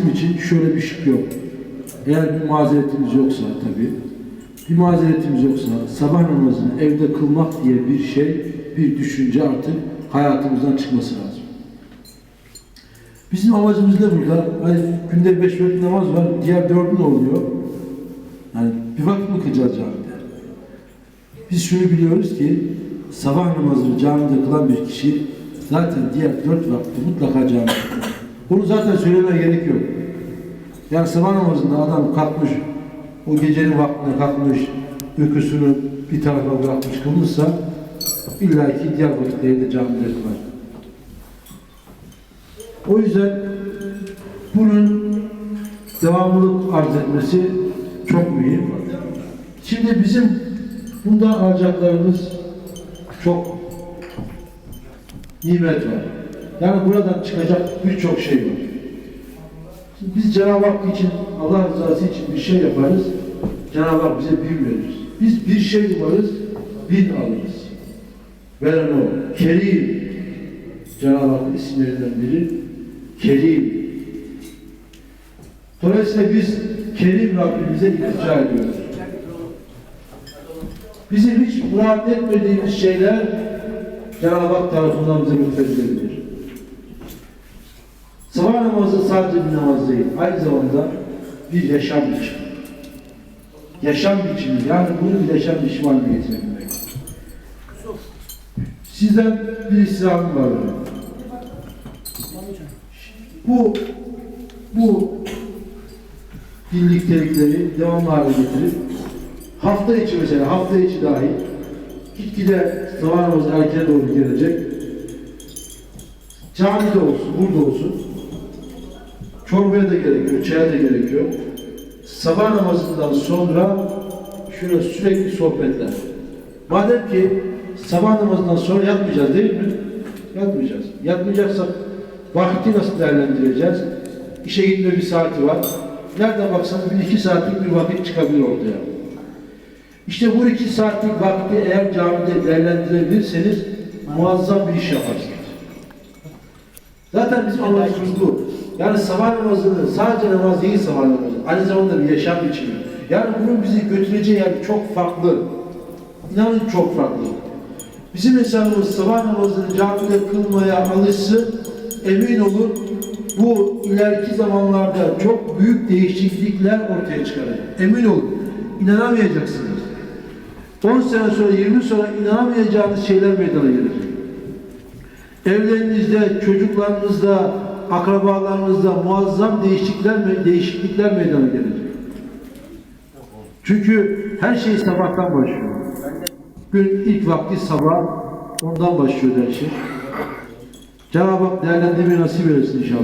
bizim için şöyle bir şık yok. Eğer bir mazeretimiz yoksa tabii, bir mazeretimiz yoksa sabah namazını evde kılmak diye bir şey, bir düşünce artık hayatımızdan çıkması lazım. Bizim amacımız ne burada? Hani günde beş vakit namaz var, diğer dördü ne oluyor? Yani bir vakit mi kılacağız camide? Biz şunu biliyoruz ki sabah namazını camide kılan bir kişi zaten diğer dört vakti mutlaka camide kılar. Bunu zaten söylemeye gerek yok. Yani sabah namazında adam kalkmış, o gecenin vaktine kalkmış, uykusunu bir tarafa bırakmış kılmışsa illa ki diğer vakitleri de camide kılar. O yüzden bunun devamlılık arz etmesi çok mühim. Şimdi bizim bundan alacaklarımız çok nimet var. Yani buradan çıkacak birçok şey var. Şimdi biz Cenab-ı Hak için, Allah rızası için bir şey yaparız. Cenab-ı Hak bize bin verir. Biz bir şey umarız, bin alırız. Veren o. Kerim. Cenab-ı Hak isimlerinden biri. Kerim. Dolayısıyla biz Kerim Rabbimize iltica ediyoruz. Bizim hiç murat etmediğimiz şeyler Cenab-ı Hak tarafından bize lütfedilebilir. Sabah namazı sadece bir namaz değil, aynı zamanda bir yaşam biçimi. Yaşam biçimi, yani bunu bir yaşam biçimi haline getirebilmek. Sizden bir istirhamım var. Bu, bu birliktelikleri devamlı hale getirip hafta içi mesela, hafta içi dahil gitgide sabah namazı erken doğru gelecek. Camide olsun, burada olsun. Çorbaya da gerekiyor, çaya da gerekiyor. Sabah namazından sonra şöyle sürekli sohbetler. Madem ki sabah namazından sonra yatmayacağız değil mi? Yatmayacağız. Yatmayacaksak vakti nasıl değerlendireceğiz? İşe gitme bir saati var. Nereden baksanız bir iki saatlik bir vakit çıkabilir ortaya. İşte bu iki saatlik vakti eğer camide değerlendirebilirseniz muazzam bir iş yaparsınız. Zaten bizim amacımız bu. Yani sabah namazını sadece namaz değil sabah namazı. Aynı zamanda bir yaşam biçimi. Yani bunun bizi götüreceği yer çok farklı. İnanın çok farklı. Bizim insanımız sabah namazını camide kılmaya alışsın. Emin olun bu ileriki zamanlarda çok büyük değişiklikler ortaya çıkaracak. Emin olun. İnanamayacaksınız. 10 sene sonra, 20 sonra inanamayacağınız şeyler meydana gelecek. Evlerinizde, çocuklarınızda, akrabalarınızda muazzam değişiklikler, değişiklikler meydana gelecek. Çünkü her şey sabahtan başlıyor. Gün ilk vakti sabah, ondan başlıyor her şey. Cenab-ı Hak değerlendirmeyi nasip eylesin inşallah.